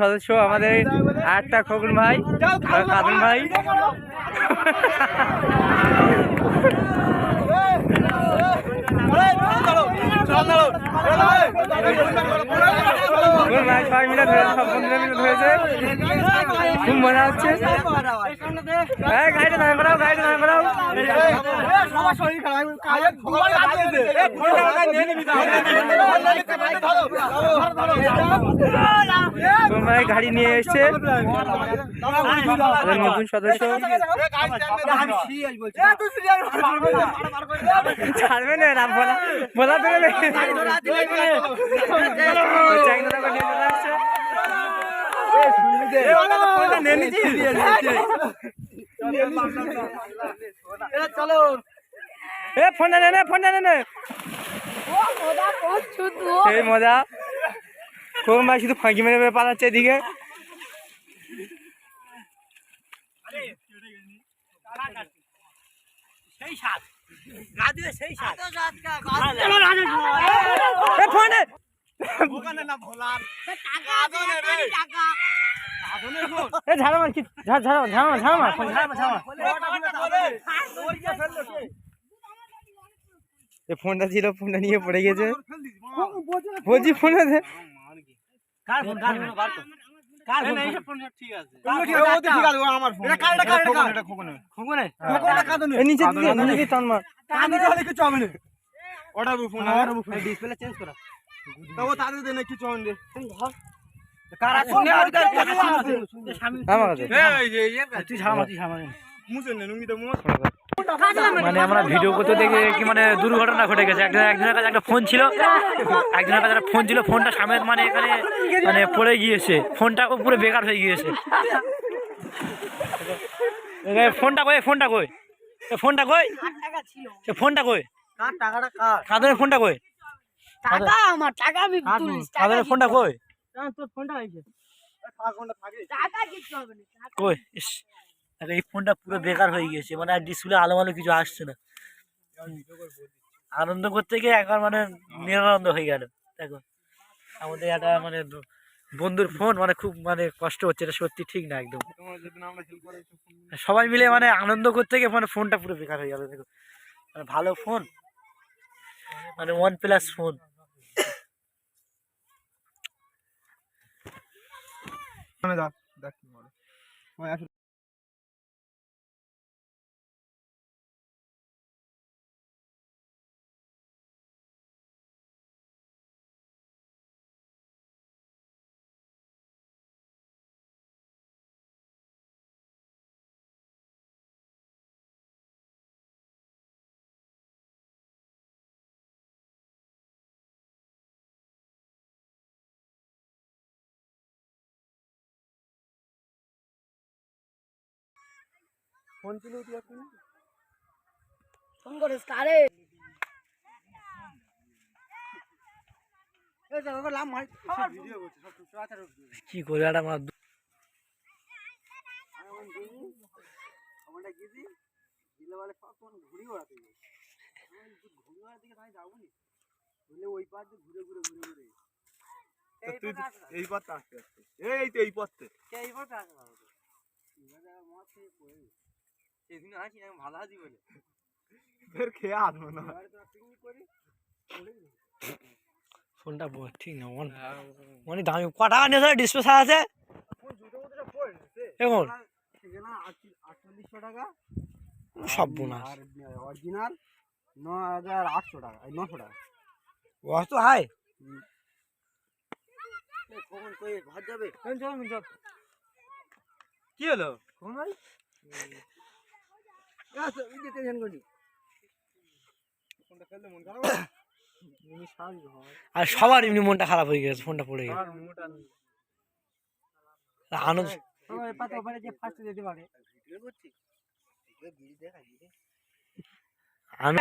সদস্য আমাদের আরেকটা খোকন ভাই, আর ভাই। সবাই মিলে ধরেছে সব বন্ধুরা মিলে ধরেছে। খুব মজা হচ্ছে। গাড়ি নিয়ে এসছে। নতুন সদস্য। ছাড়বে না বলা বলা এ ফোনটা নে নে নে নে সেই মজা খুব ভাই শুধু ফাঁকি মেরে মেরে পালাচ্ছে এদিকে। এ ফোনে এ ঝাড়া মার কি? ঝাড় ঝাড়া ঝাড়া ঝাড়া মার, ঝাড়া ঝাড়া এ ফোনটা ছিল ফোনটা নিয়ে পড়ে গেছে। বলছি ফোনে দে এ নিচে দিকে নিচে দিকে টান মার আমার কাছে মানে আমরা ভিডিও করতে দেখে কি মানে দুর্ঘটনা ঘটে গেছে একজন একজনের কাছে একটা ফোন ছিল একজনের কাছে একটা ফোন ছিল ফোনটা সামনে মানে এখানে মানে পড়ে গিয়েছে ফোনটা পুরো বেকার হয়ে গিয়েছে ফোনটা কই ফোনটা কই ফোনটা কই সে ফোনটা কই কাদের ফোনটা কই টাকা আমার টাকা আমি ফোনটা কই কই ইস এই ফোনটা পুরো বেকার হয়ে গিয়েছে মানে আর ডিসপ্লে আলো আলো কিছু আসছে না। আনন্দ করতে গিয়ে একবার মানে নিরানন্দ হয়ে গেল দেখো। আমাদের একটা মানে বন্ধুর ফোন মানে খুব মানে কষ্ট হচ্ছে এটা সত্যি ঠিক না একদম। সবাই মিলে মানে আনন্দ করতে গিয়ে মানে ফোনটা পুরো বেকার হয়ে গেল দেখো। মানে ভালো ফোন মানে ওয়ান প্লাস ফোন মানে দেখ দেখ কি মরে ফোন করিস কারে? কি করে একটা আমার দু- এই পথটা আসতে আসতে। এই তো এই পথে ফের খেয়ে আসব না ফোনটা ঠিক না অন অনেক দামি। ক টাকা নিয়েছে ডিসপ্লে সারা আছে? এখন আটচল্লিশশো টাকা। সব বোনাস। আর অরিজিনাল ন হাজার আটশো টাকা নশো টাকা। অত হাই। কখন কই ঘর যাবে? কি হলো? কখন ভাই আর সবার এমনি মনটা খারাপ হয়ে গেছে ফোনটা পড়ে গেছে। আনন্দ।